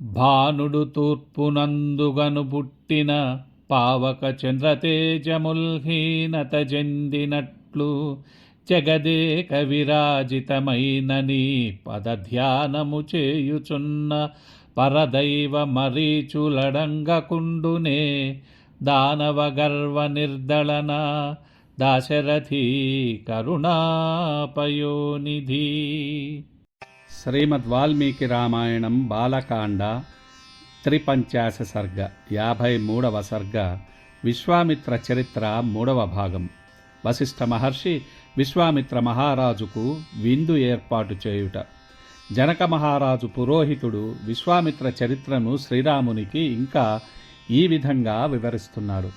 భానుడు తూర్పునందుగను పుట్టిన పావక చంద్రతేజముల్హీనత చెందినట్లు జగదేక విరాజితమైన నీ పదధ్యానము చేయుచున్న పరదైవ మరీచులడంగకుండునే దానవ గర్వ నిర్దళన దాశరథీ కరుణాపయోనిధి. శ్రీమద్ వాల్మీకి రామాయణం బాలకాండ త్రిపంచాశ సర్గ యాభై మూడవ సర్గ విశ్వామిత్ర చరిత్ర మూడవ భాగం. వశిష్ఠ మహర్షి విశ్వామిత్ర మహారాజుకు విందు ఏర్పాటు చేయుట. జనక మహారాజు పురోహితుడు విశ్వామిత్ర చరిత్రను శ్రీరామునికి ఇంకా ఈ విధంగా వివరిస్తున్నాడు.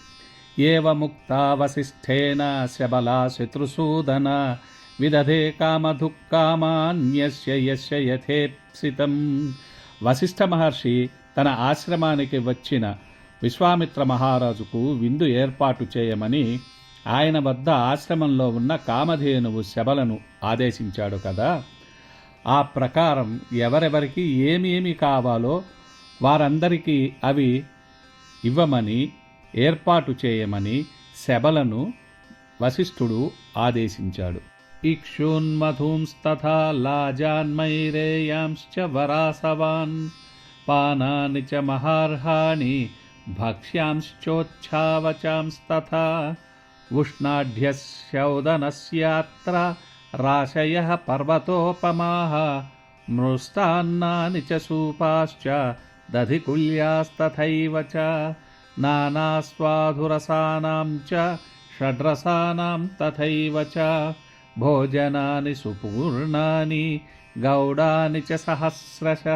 ఏవముక్తా వశిష్ఠేన శబల శత్రుసూదన విదధే కామధుక్కామాన్యస్య యస్య యథేప్సితం. వశిష్ఠ మహర్షి తన ఆశ్రమానికి వచ్చిన విశ్వామిత్ర మహారాజుకు విందు ఏర్పాటు చేయమని ఆయన వద్ద ఆశ్రమంలో ఉన్న కామధేనువు శబలను ఆదేశించాడు కదా. ఆ ప్రకారం ఎవరెవరికి ఏమేమి కావాలో వారందరికీ అవి ఇవ్వమని ఏర్పాటు చేయమని శబలను వశిష్ఠుడు ఆదేశించాడు. इक्षून्मथूंस्तथा लाजान्मैरेयांश्च वरासवान्। पानानि च महार्हाणि, भक्ष्यांश्चोच्छावचांस्तथा। उष्णाढ्यस्यौदनस्यात्र राशयः पर्वतोपमाः। मृष्टान्नानि च सूपाश्च, दधिकुल्यास्तथैव च। नानास्वाधुरसानां च, षड्रसानां तथैव च। భోజనాని సుపూర్ణాని గౌడాని చ సహస్రశ.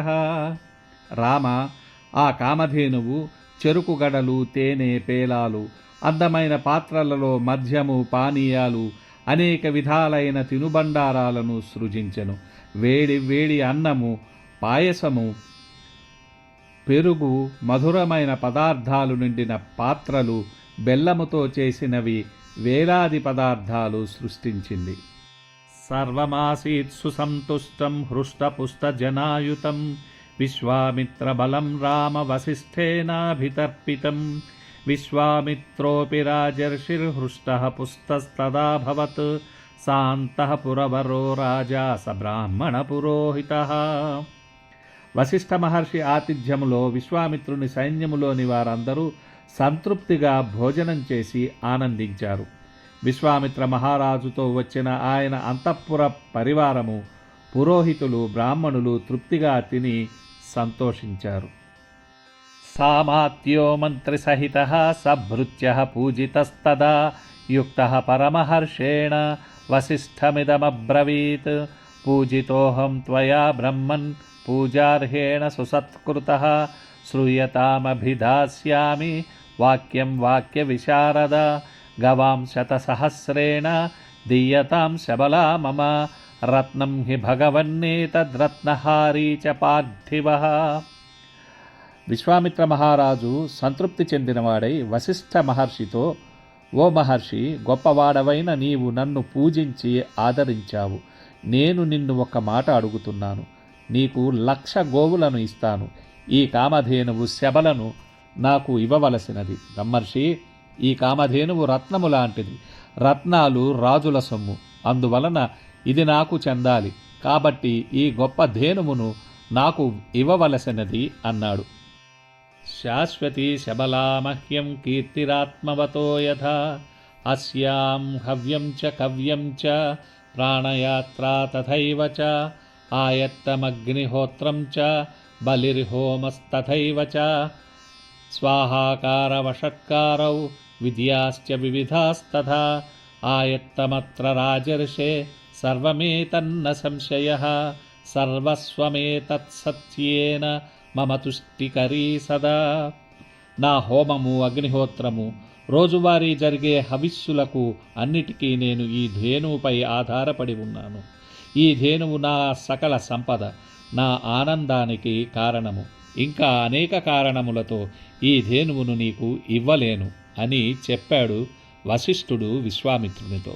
రామ ఆ కామధేనువు చెరుకు గడలు తేనె పేలాలు అందమైన పాత్రలలో మద్యము పానీయాలు అనేక విధాలైన తినుబండారాలను సృజించెను. వేడి వేడి అన్నము పాయసము పెరుగు మధురమైన పదార్థాలు నిండిన పాత్రలు బెల్లముతో చేసినవి వేలాది పదార్థాలు సృష్టించింది. సర్వమాసీత్ సుసంతుష్టం హృష్టపుష్టజనాయుతం విశ్వామిత్రబలం రామ వసిష్ఠేనాభితర్పితం విశ్వామిత్రోపి రాజర్షిర్హృష్టः పుస్తస్తదాభవత్ శాంతః పురవరో రాజా స బ్రాహ్మణ పురోహితः. వశిష్ఠ మహర్షి ఆతిథ్యములో విశ్వామిత్రుని సైన్యములోని వారందరూ సంతృప్తిగా భోజనం చేసి ఆనందించారు. విశ్వామిత్ర మహారాజుతో వచ్చిన ఆయన అంతఃపుర పరివారము పురోహితులు బ్రాహ్మణులు తృప్తిగా తిని సంతోషించారు. సామాత్యో మంత్రిసహిత సభృత్య పూజితస్తదా యుక్త పరమహర్షేణ వసిష్ఠమిదమబ్రవీత్ పూజితోహం త్వయా బ్రహ్మన్ పూజార్హేణ సుసత్కృత శ్రూయతామభిధాస్యామి. వాక్యం వాక్యవిశారద. గవాం శతసహస్రేణ. దీయతాం శబలా మమ రత్నం హి భగవన్నేతద్రత్నహారీ చ పార్థివ. విశ్వామిత్ర మహారాజు సంతృప్తి చెందినవాడై వశిష్ఠ మహర్షితో ఓ మహర్షి గొప్పవాడవైన నీవు నన్ను పూజించి ఆదరించావు. నేను నిన్ను ఒక మాట అడుగుతున్నాను. నీకు లక్ష గోవులను ఇస్తాను. ఈ కామధేనువు శబలను నాకు ఇవ్వవలసినది. బ్రహ్మర్షి ఈ కామధేనువు రత్నము లాంటిది. రత్నాలు రాజుల సొమ్ము. అందువలన ఇది నాకు చెందాలి. కాబట్టి ఈ గొప్ప ధేనువును నాకు ఇవ్వవలసినది అన్నాడు. శాశ్వతీ శబలామహ్యం కీర్తిరాత్మవతో యథా. అస్యాం హవ్యం చ కవ్యం చ ప్రాణయాత్రా తథైవ చ. ఆయత్తమగ్నిహోత్రం చ. బలిర్హోమస్తథైవ చ. స్వాహాకారవషట్కారౌ విద్యాశ్చ వివిధాస్తథా. ఆయత్తమత్ర రాజర్షే సర్వమేతన్న సంశయ. సర్వస్వమేతత్సత్యేన మమ తుష్టికరీ సదా. నా హోమము అగ్నిహోత్రము రోజువారీ జరిగే హవిస్సులకు అన్నిటికీ నేను ఈ ధేనువుపై ఆధారపడి ఉన్నాను. ఈ ధేనువు నా సకల సంపద నా ఆనందానికి కారణము. ఇంకా అనేక కారణములతో ఈ ధేనువును నీకు ఇవ్వలేను అని చెప్పాడు వశిష్ఠుడు విశ్వామిత్రునితో.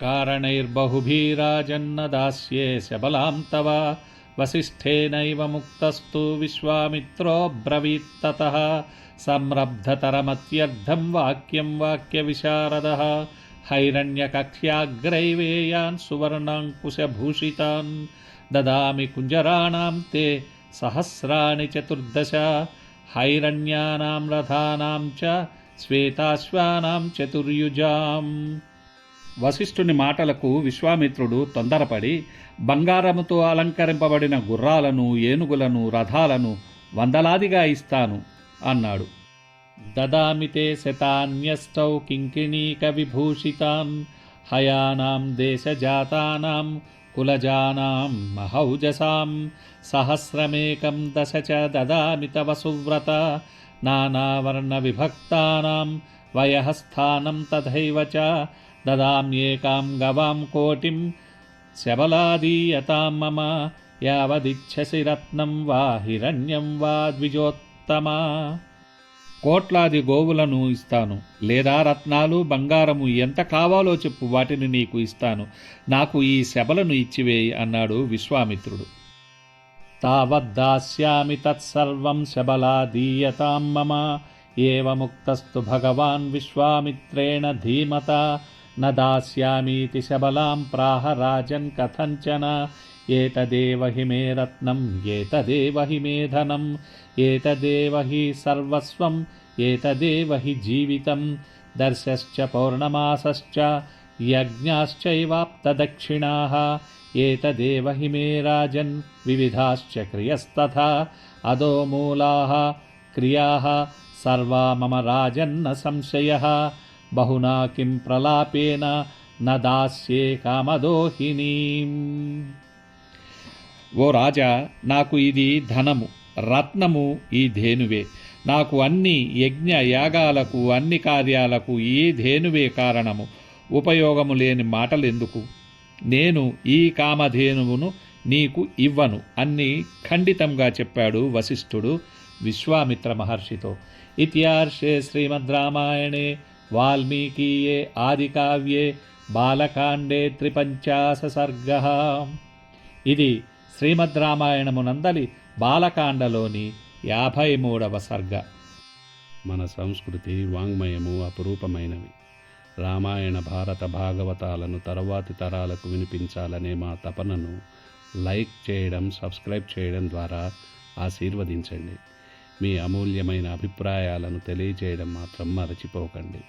కారణైర్బహుభీరాజన్న దాస్యే శబలాం తవ वसिष्ठेनैव मुक्तस्तु विश्वामित्रो ब्रवीत्ततः संरब्धतरमत्यर्धम् वाक्यं वाक्यविशारदः। हैरण्यकक्ष्याग्रैवेयान् सुवर्णाङ्कुशभूषितान्। ददामि कुञ्जराणां ते सहस्राणि चतुर्दश। हैरण्यानां रथानां च श्वेताश्वानां चतुर्युजाम्। వశిష్ఠుని మాటలకు విశ్వామిత్రుడు తొందరపడి బంగారముతో అలంకరింపబడిన గుర్రాలను ఏనుగులను రథాలను వందలాదిగా ఇస్తాను అన్నాడు. దదామితే శతాన్యష్టౌ కింకిణీక విభూషితాం హయానాం దేశజాతానాం కులజానాం మహౌజసాం సహస్రమేకం దశ చ దదామి తవ సువ్రత నానావర్ణవిభక్తానాం వయఃస్థానం తథైవ చ దదామ్యేకాం గవాం కోటిం శబలాదీయతాం మమ యావదిచ్ఛసి రత్నం వా హిరణ్యం వా ద్విజోత్తమా కోట్లాది గోవులను ఇస్తాను లేదా రత్నాలు బంగారము ఎంత కావాలో చెప్పు వాటిని నీకు ఇస్తాను. నాకు ఈ శబలను ఇచ్చివేయి అన్నాడు విశ్వామిత్రుడు. తావద్దాస్యామి తత్సర్వం శబలాదీయతాం మమ ఏవముక్తస్తు భగవాన్ విశ్వామిత్రేణ ధీమత న దాస్యామీతి శబలాం ప్రాహ రాజన్ కథంచన ఏతదేవ హి మే రత్నం ఏతదేవ హి మే ధనం ఏతదేవ హి సర్వస్వం ఏతదేవ హి జీవితం. దర్శశ్చ పౌర్ణమాసశ్చ యజ్ఞాశ్చైవాప్తదక్షిణాः ఏతదేవ హి మే రాజన్ వివిధాశ్చ క్రియస్తథా అదోమూలాः క్రియాः సర్వా మమ రాజన్న సంశయः. బహునా కిం ప్రలాపేన న దాస్యే కామదోహినీం. ఓ రాజా నాకు ఇది ధనము రత్నము ఈ ధేనువే. నాకు అన్ని యజ్ఞ యాగాలకు అన్ని కార్యాలకు ఈ ధేనువే కారణము. ఉపయోగము లేని మాటలెందుకు? నేను ఈ కామధేనువును నీకు ఇవ్వను అన్ని ఖండితంగా చెప్పాడు వశిష్ఠుడు విశ్వామిత్ర మహర్షితో. ఇతిహార్షే శ్రీమద్ రామాయణే. వాల్మీకీయే ఆదికావ్యే బాలకాండే త్రిపంచాశ సర్గ ఇది శ్రీమద్ రామాయణమునందలి బాలకాండలోని యాభై మూడవ సర్గ. మన సంస్కృతి వాంగ్మయము అపురూపమైనవి. రామాయణ భారత భాగవతాలను తరువాతి తరాలకు వినిపించాలనే మా తపనను లైక్ చేయడం సబ్స్క్రైబ్ చేయడం ద్వారా ఆశీర్వదించండి. మీ అమూల్యమైన అభిప్రాయాలను తెలియజేయడం మాత్రం మరచిపోకండి.